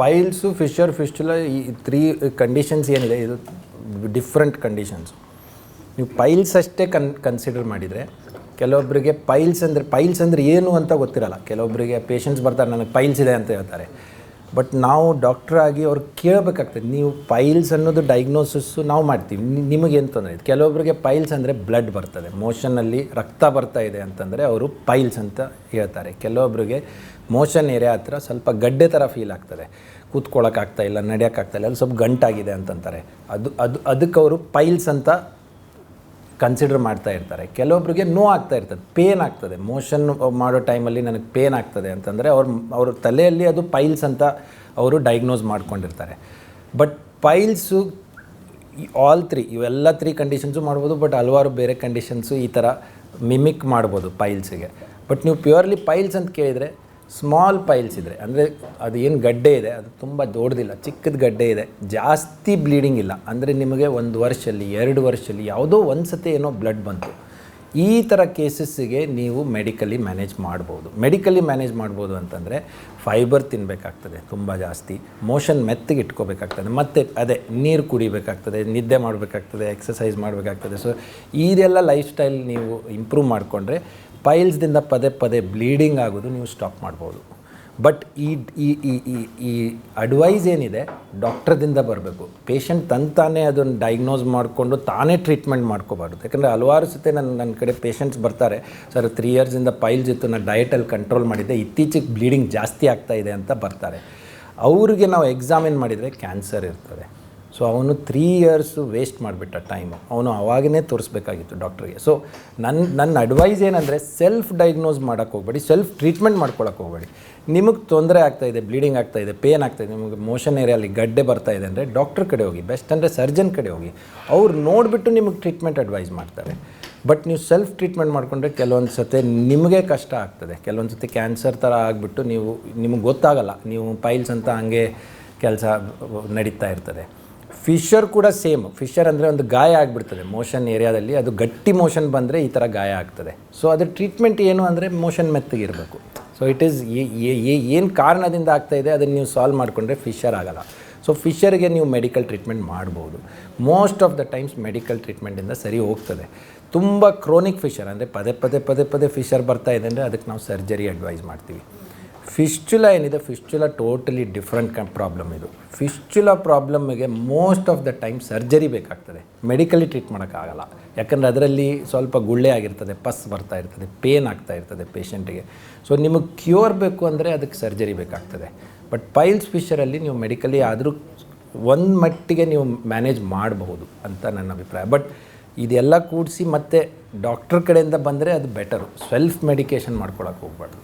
Piles fissure fistula ಈ three conditions ಏನಿದೆ, ಇದು ಡಿಫ್ರೆಂಟ್ ಕಂಡೀಷನ್ಸ್ ನೀವು ಪೈಲ್ಸ್ ಅಷ್ಟೇ ಕನ್ ಕನ್ಸಿಡರ್ ಮಾಡಿದರೆ ಕೆಲವೊಬ್ಬರಿಗೆ ಪೈಲ್ಸ್ ಅಂದರೆ ಪೈಲ್ಸ್ ಅಂದರೆ ಏನು ಅಂತ ಗೊತ್ತಿರಲ್ಲ. ಕೆಲವೊಬ್ಬರಿಗೆ ಪೇಷಂಟ್ಸ್ ಬರ್ತಾರೆ, ನನಗೆ ಪೈಲ್ಸ್ ಇದೆ ಅಂತ ಹೇಳ್ತಾರೆ. ಬಟ್ ನಾವು ಡಾಕ್ಟರ್ ಆಗಿ ಅವ್ರು ಕೇಳಬೇಕಾಗ್ತದೆ. ನೀವು ಪೈಲ್ಸ್ ಅನ್ನೋದು ಡಯಾಗ್ನೋಸಿಸ್ಸು ನಾವು ಮಾಡ್ತೀವಿ. ನಿಮಗೆ ನಿಮಗೇನು ತೊಂದರೆ? ಇದೆ ಕೆಲವೊಬ್ಬರಿಗೆ ಪೈಲ್ಸ್ ಅಂದರೆ ಬ್ಲಡ್ ಬರ್ತದೆ. ಮೋಷನಲ್ಲಿ ರಕ್ತ ಬರ್ತಾ ಇದೆ ಅಂತಂದರೆ ಅವರು ಪೈಲ್ಸ್ ಅಂತ ಹೇಳ್ತಾರೆ. ಕೆಲವೊಬ್ಬರಿಗೆ ಮೋಷನ್ ಏರಿಯಾ ಹತ್ರ ಸ್ವಲ್ಪ ಗಡ್ಡೆ ಥರ ಫೀಲ್ ಆಗ್ತದೆ. ಕೂತ್ಕೊಳ್ಳೋಕ್ಕಾಗ್ತಾ ಇಲ್ಲ, ನಡೆಯೋಕ್ಕಾಗ್ತಾ ಇಲ್ಲ ಅಲ್ಲಿ ಸ್ವಲ್ಪ ಗಂಟಾಗಿದೆ ಅಂತಂತಾರೆ. ಅದು ಅದು, ಅದಕ್ಕೆ ಅವರು ಪೈಲ್ಸ್ ಅಂತ ಕನ್ಸಿಡರ್ ಮಾಡ್ತಾ ಇರ್ತಾರೆ. ಕೆಲವೊಬ್ಬರಿಗೆ ನೋ ಆಗ್ತಾ ಇರ್ತದೆ. ಪೇನ್ ಆಗ್ತದೆ. ಮೋಷನ್ ಮಾಡೋ ಟೈಮಲ್ಲಿ ನನಗೆ ಪೇನ್ ಆಗ್ತದೆ ಅಂತಂದರೆ ಅವ್ರ ಅವ್ರ ತಲೆಯಲ್ಲಿ ಅದು ಪೈಲ್ಸ್ ಅಂತ ಅವರು ಡಯಾಗ್ನೋಸ್ ಮಾಡ್ಕೊಂಡಿರ್ತಾರೆ. ಬಟ್ ಪೈಲ್ಸು ಆಲ್ ತ್ರೀ ಇವೆಲ್ಲ ತ್ರೀ ಕಂಡೀಷನ್ಸು ಮಾಡ್ಬೋದು ಬಟ್ ಹಲವಾರು ಬೇರೆ ಕಂಡೀಷನ್ಸು ಈ ಥರ ಮಿಮಿಕ್ ಮಾಡ್ಬೋದು ಪೈಲ್ಸಿಗೆ ಬಟ್ ನೀವು ಪ್ಯೂರ್ಲಿ ಪೈಲ್ಸ್ ಅಂತ ಕೇಳಿದರೆ ಸ್ಮಾಲ್ ಪೈಲ್ಸ್ ಇದ್ದರೆ ಅಂದರೆ ಅದು ಏನು ಗಡ್ಡೆ ಇದೆ, ಅದು ತುಂಬ ದೊಡ್ಡದಿಲ್ಲ, ಚಿಕ್ಕದ ಗಡ್ಡೆ ಇದೆ, ಜಾಸ್ತಿ ಬ್ಲೀಡಿಂಗ್ ಇಲ್ಲ. ಅಂದರೆ ನಿಮಗೆ ಒಂದು ವರ್ಷದಲ್ಲಿ ಎರಡು ವರ್ಷದಲ್ಲಿ ಯಾವುದೋ ಒಂದು ಸತಿ ಏನೋ ಬ್ಲಡ್ ಬಂತು. ಈ ಥರ ಕೇಸಸ್ಸಿಗೆ ನೀವು ಮೆಡಿಕಲಿ ಮ್ಯಾನೇಜ್ ಮಾಡ್ಬೋದು. ಮೆಡಿಕಲಿ ಮ್ಯಾನೇಜ್ ಮಾಡ್ಬೋದು ಅಂತಂದರೆ ಫೈಬರ್ ತಿನ್ನಬೇಕಾಗ್ತದೆ ತುಂಬ ಜಾಸ್ತಿ. ಮೋಷನ್ ಮೆತ್ತಗೆ ಇಟ್ಕೋಬೇಕಾಗ್ತದೆ. ಮತ್ತು ಅದೇ ನೀರು ಕುಡಿಬೇಕಾಗ್ತದೆ, ನಿದ್ದೆ ಮಾಡಬೇಕಾಗ್ತದೆ ಎಕ್ಸಸೈಸ್ ಮಾಡಬೇಕಾಗ್ತದೆ. ಸೊ ಇದೆಲ್ಲ ಲೈಫ್ ಸ್ಟೈಲ್ ನೀವು ಇಂಪ್ರೂವ್ ಮಾಡಿಕೊಂಡ್ರೆ ಪೈಲ್ಸ್ದಿಂದ ಪದೇ ಪದೇ ಬ್ಲೀಡಿಂಗ್ ಆಗೋದು ನೀವು ಸ್ಟಾಪ್ ಮಾಡ್ಬೋದು. ಬಟ್ ಈ ಈ ಈ ಈ ಈ ಅಡ್ವೈಸ್ ಏನಿದೆ ಡಾಕ್ಟ್ರದಿಂದ ಬರಬೇಕು. ಪೇಷಂಟ್ ತಂತಾನೇ ಅದನ್ನು ಡಯಾಗ್ನೋಸ್ ಮಾಡಿಕೊಂಡು ತಾನೇ ಟ್ರೀಟ್ಮೆಂಟ್ ಮಾಡ್ಕೋಬಾರ್ದು. ಯಾಕಂದರೆ ಹಲವಾರು ಸತಿ ನನ್ನ ನನ್ನ ಕಡೆ ಪೇಷಂಟ್ಸ್ ಬರ್ತಾರೆ, ಸರ್ ತ್ರೀ ಇಯರ್ಸಿಂದ ಪೈಲ್ಸ್ ಇತ್ತು ನಾನು ಡಯಟಲ್ಲಿ ಕಂಟ್ರೋಲ್ ಮಾಡಿದ್ದೆ, ಇತ್ತೀಚೆಗೆ ಬ್ಲೀಡಿಂಗ್ ಜಾಸ್ತಿ ಆಗ್ತಾ ಇದೆ ಅಂತ ಬರ್ತಾರೆ. ಅವ್ರಿಗೆ ನಾವು ಎಕ್ಸಾಮಿನ್ ಮಾಡಿದರೆ ಕ್ಯಾನ್ಸರ್ ಇರ್ತದೆ. ಸೊ ಅವನು ತ್ರೀ ಇಯರ್ಸು ವೇಸ್ಟ್ ಮಾಡಿಬಿಟ್ಟ ಟೈಮು ಅವನು ಅವಾಗೇ ತೋರಿಸ್ಬೇಕಾಗಿತ್ತು ಡಾಕ್ಟ್ರಿಗೆ ಸೊ ನನ್ನ ನನ್ನ ಅಡ್ವೈಸ್ ಏನಂದರೆ ಸೆಲ್ಫ್ ಡೈಗ್ನೋಸ್ ಮಾಡೋಕ್ಕೆ ಹೋಗಬೇಡಿ ಸೆಲ್ಫ್ ಟ್ರೀಟ್ಮೆಂಟ್ ಮಾಡ್ಕೊಳಕ್ಕೆ ಹೋಗಬೇಡಿ. ನಿಮಗೆ ತೊಂದರೆ ಆಗ್ತಾಯಿದೆ ಬ್ಲೀಡಿಂಗ್ ಆಗ್ತಾಯಿದೆ ಪೇನ್ ಆಗ್ತಾಯಿದೆ ನಿಮಗೆ ಮೋಷನ್ ಏರಿಯಲ್ಲಿ ಗಡ್ಡೆ ಬರ್ತಾ ಇದೆ ಅಂದರೆ ಡಾಕ್ಟ್ರ್ ಕಡೆ ಹೋಗಿ ಬೆಸ್ಟ್ ಅಂದರೆ ಸರ್ಜನ್ ಕಡೆ ಹೋಗಿ, ಅವ್ರು ನೋಡಿಬಿಟ್ಟು ನಿಮಗೆ ಟ್ರೀಟ್ಮೆಂಟ್ ಅಡ್ವೈಸ್ ಮಾಡ್ತಾರೆ. ಬಟ್ ನೀವು ಸೆಲ್ಫ್ ಟ್ರೀಟ್ಮೆಂಟ್ ಮಾಡಿಕೊಂಡ್ರೆ ಕೆಲವೊಂದು ಸತಿ ನಿಮಗೆ ಕಷ್ಟ ಆಗ್ತದೆ. ಕೆಲವೊಂದು ಸತಿ ಕ್ಯಾನ್ಸರ್ ಥರ ಆಗಿಬಿಟ್ಟು ನೀವು, ನಿಮಗೆ ಗೊತ್ತಾಗಲ್ಲ. ನೀವು ಪೈಲ್ಸ್ ಅಂತ ಹಂಗೆ ಕೆಲಸ ನಡೀತಾ ಇರ್ತದೆ. ಫಿಶರ್ ಕೂಡ ಸೇಮ್ ಫಿಶರ್ ಅಂದರೆ ಒಂದು ಗಾಯ ಆಗಿಬಿಡ್ತದೆ ಮೋಷನ್ ಏರಿಯಾದಲ್ಲಿ ಅದು ಗಟ್ಟಿ ಮೋಷನ್ ಬಂದರೆ ಈ ಥರ ಗಾಯ ಆಗ್ತದೆ. ಸೊ ಅದ್ರ ಟ್ರೀಟ್ಮೆಂಟ್ ಏನು ಅಂದರೆ ಮೋಷನ್ ಮೆತ್ತಗಿರಬೇಕು. ಸೊ ಇಟ್ ಈಸ್ ಏನು ಕಾರಣದಿಂದ ಆಗ್ತಾ ಇದೆ ಅದನ್ನು ನೀವು ಸಾಲ್ವ್ ಮಾಡಿಕೊಂಡ್ರೆ ಫಿಶರ್ ಆಗಲ್ಲ. ಸೊ ಫಿಶರ್ಗೆ ನೀವು ಮೆಡಿಕಲ್ ಟ್ರೀಟ್ಮೆಂಟ್ ಮಾಡ್ಬೋದು. Most of the times medical ಟ್ರೀಟ್ಮೆಂಟಿಂದ ಸರಿ ಹೋಗ್ತದೆ. ತುಂಬ ಕ್ರೋನಿಕ್ ಫಿಶರ್ ಅಂದರೆ ಪದೇ ಪದೇ ಪದೇ ಪದೇ ಫಿಶರ್ ಬರ್ತಾ ಇದೆ ಅಂದರೆ ಅದಕ್ಕೆ ನಾವು ಸರ್ಜರಿ ಅಡ್ವೈಸ್ ಮಾಡ್ತೀವಿ. ಫಿಸ್ಚುಲ ಏನಿದೆ, ಫಿಸ್ಚುಲ ಟೋಟಲಿ ಡಿಫ್ರೆಂಟ್ ಪ್ರಾಬ್ಲಮ್ ಇದು. Fistula ಪ್ರಾಬ್ಲಮ್ಗೆ most of the time surgery ಬೇಕಾಗ್ತದೆ. ಮೆಡಿಕಲಿ ಟ್ರೀಟ್ ಮಾಡೋಕ್ಕಾಗಲ್ಲ. ಯಾಕಂದರೆ ಅದರಲ್ಲಿ ಸ್ವಲ್ಪ ಗುಳ್ಳೆ ಆಗಿರ್ತದೆ, ಪಸ್ ಬರ್ತಾ ಇರ್ತದೆ, ಪೇನ್ ಆಗ್ತಾ ಇರ್ತದೆ ಪೇಷಂಟಿಗೆ. ಸೊ ನಿಮಗೆ ಕ್ಯೂರ್ ಬೇಕು ಅಂದರೆ ಅದಕ್ಕೆ ಸರ್ಜರಿ ಬೇಕಾಗ್ತದೆ. ಬಟ್ ಪೈಲ್ಸ್ ಫಿಶರಲ್ಲಿ ನೀವು ಮೆಡಿಕಲಿ ಆದರೂ ಒಂದು ಮಟ್ಟಿಗೆ ನೀವು ಮ್ಯಾನೇಜ್ ಮಾಡಬಹುದು ಅಂತ ನನ್ನ ಅಭಿಪ್ರಾಯ. ಬಟ್ ಇದೆಲ್ಲ ಕೂಡಿಸಿ ಮತ್ತೆ ಡಾಕ್ಟ್ರ್ ಕಡೆಯಿಂದ ಬಂದರೆ ಅದು ಬೆಟರು. ಸೆಲ್ಫ್ ಮೆಡಿಕೇಷನ್ ಮಾಡ್ಕೊಳಕ್ಕೆ ಹೋಗ್ಬಾರ್ದು.